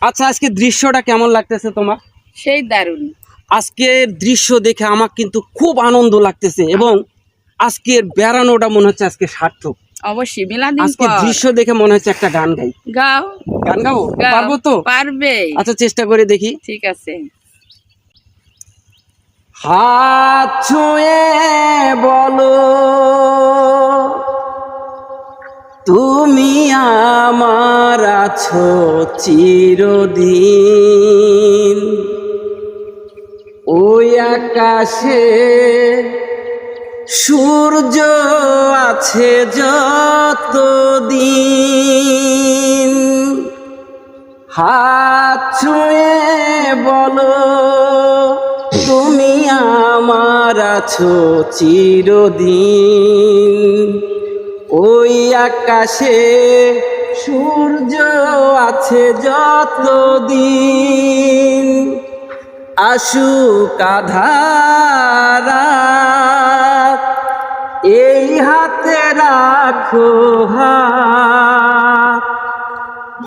আচ্ছা আজকে দৃশ্যটা কেমন লাগতেছে তোমার? সেই দারুণ। আজকের দৃশ্য দেখে আমার কিন্তু খুব আনন্দ লাগতেছে এবং আজকের বেড়ানোটা মনে হচ্ছে আজকে সার্থক। অবশ্যই মেলাদিন আজকে দৃশ্য দেখে মনে হচ্ছে একটা গান গাই। গাও। গান গাবো? গাও। পারব তো? পারবে। আচ্ছা চেষ্টা করে দেখি। ঠিক আছে। হাত ছুঁয়ে বলো। তুমি আমার আছো চিরদিন। ওই আকাশে সূর্য আছে যতদিন। হাত ছুঁয়ে বলো, তুমি আমার আছো চিরদিন। আকাশে সূর্য আছে যতদিন আসুক আধারা। এই হাতে রাখো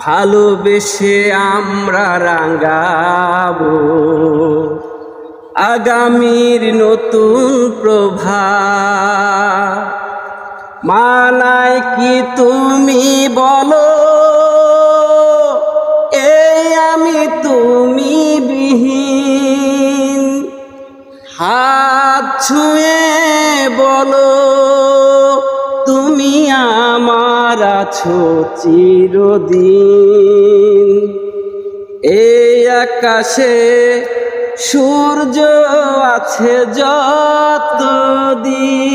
ভালোবেসে আমরা রাঙ্গাবো আগামীর নতুন প্রভা মানায় কি তুমি বলো? এই আমি তুমি বিহীন। হাত ছুঁয়ে বলো, তুমি আমার আছো চিরদিন। এই আকাশে সূর্য আছে যতদিন।